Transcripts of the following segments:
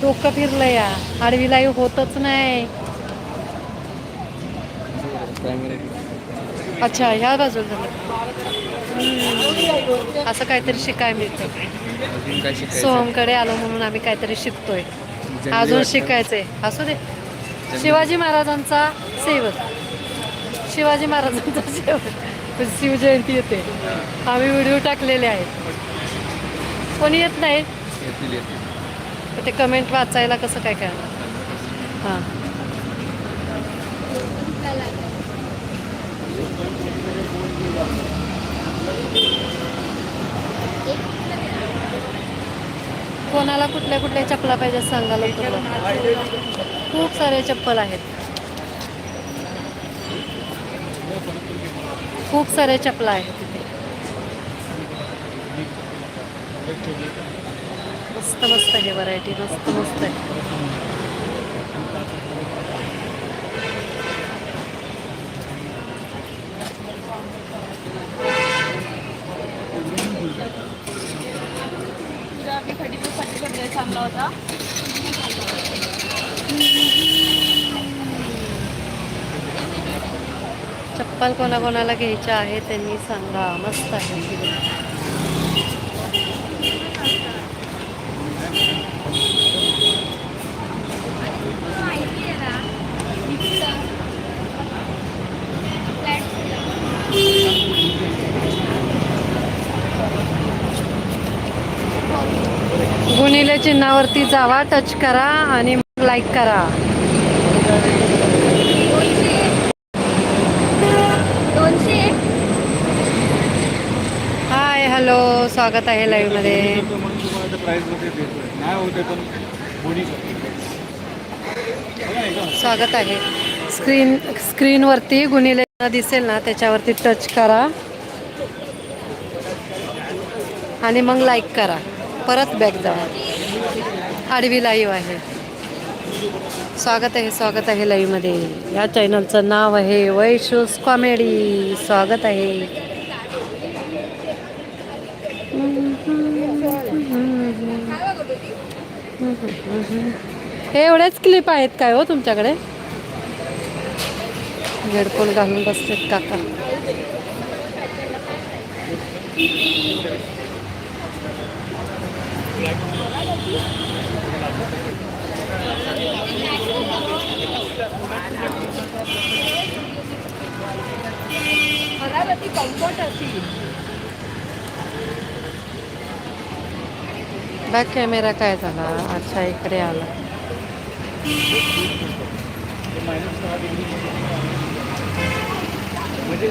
डोकं फिरलं या आडवी लाईव्ह होतच नाही. अच्छा ह्या बाजूला. असं काहीतरी शिकाय मिळतं. सोहमकडे आलो म्हणून आम्ही काहीतरी शिकतोय. अजून. शिकायचंय. असू दे. शिवाजी महाराजांचा सेवक. शिवाजी महाराजांचा सेवक. शिवजयंती येते. आम्ही व्हिडिओ टाकलेले आहेत. कोणी येत नाही? ते कमेंट वाचायला कसं काय कळणार हां. कोणाला कुठल्या कुठल्या चपला पाहिजे सांगा लवकर हो खूप सारे चप्पल आहेत. खूप सारे चपला आहेत तिथे. मस्त मस्त आहे व्हरायटी मस्त मस्त आहे. चांगला होता चप्पल कोणाकोणाला घ्यायच्या आहे त्यांनी सांगा. मस्त आहे. गुणिले चिन्हावरती जावा टच करा आणि मग लाईक करा हाय हॅलो स्वागत आहे लाईव्हमध्ये. स्वागत आहे. स्क्रीन स्क्रीनवरती गुणिले दिसेल ना त्याच्यावरती टच करा. आणि मग लाईक करा. परत बॅक जाणार. आडवी लाईव्ह आहे. स्वागत आहे स्वागत आहे लाईव्हमध्ये या चॅनलचं नाव आहे वैशूस कॉमेडी स्वागत आहे. हे एवढेच क्लिप आहेत काय हो तुमच्याकडे? हेडफोन घालून बसलेत काका. कम्फर्ट बॅक कॅमेरा काय झाला? अच्छा इकडे आला. म्हणजे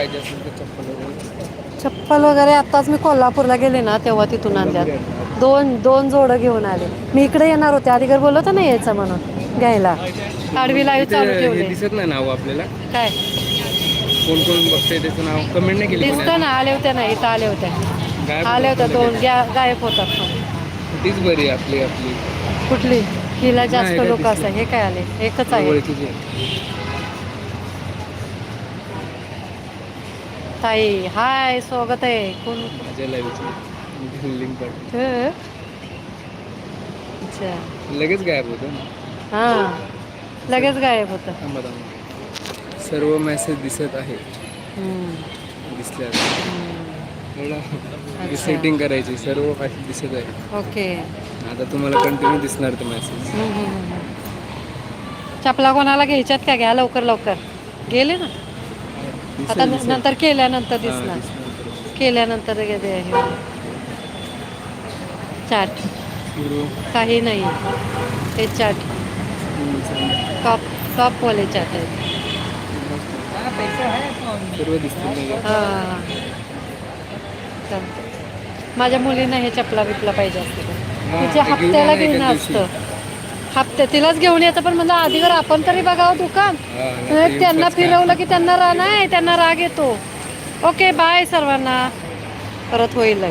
पाहिजे असेल तर चप्पल वगैरे? चप्पल वगैरे आताच मी कोल्हापूरला गेले ना तेव्हा तिथून आणल्यात. दोन दोन जोडं घेऊन आले. मी इकडे येणार होते अधिकार बोलत ना यायचं म्हणून घ्यायला. आडवी लाईव्ह चालू ठेवले. दिसत नाही नाव आपल्याला? काय? कोण कोण बघतंय त्याचं नाव? कमेंट नाही केली दिसतं ना आले होते ना इथं आले होते गायब आले होते होतात दोन गायब होतात. तीच बरी आपली आपली. कुठली? हिला जास्त नाही, लोक. असं हे काय आले? एकच आहे ओळखीची आहे. ताई. हाय स्वागत आहे. कोण? लिंक हे? अच्छा. लगेच गायब होतं हां. लगेच गायब होतं. सर्व मेसेज दिसत आहे. दिसल्या सेटिंग करायची. सर्व मेसेज दिसत आहे. ओके. आता तुम्हाला कंटिन्यू दिसणार ते मेसेज. चपला कोणाला घ्यायच्यात का? घ्या लवकर लवकर. गेले ना? आता नंतर केल्यानंतर दिसणार. केल्यानंतर हे. चाट. काही नाही. हे चाट. टॉप सॉफ्टवाले चाट आहेत? हां. चालतंय. माझ्या मुलींना हे चपला बिपला पाहिजे असते. तिच्या हप्त्याला घेणं. असतं. हप्त्या तिलाच घेऊन यायचं पण म्हणलं आधीवर आपण तरी बघावं दुकान त्यांना. फिरवलं की त्यांना राग नाही त्यांना राग येतो ओके बाय सर्वांना परत होईल.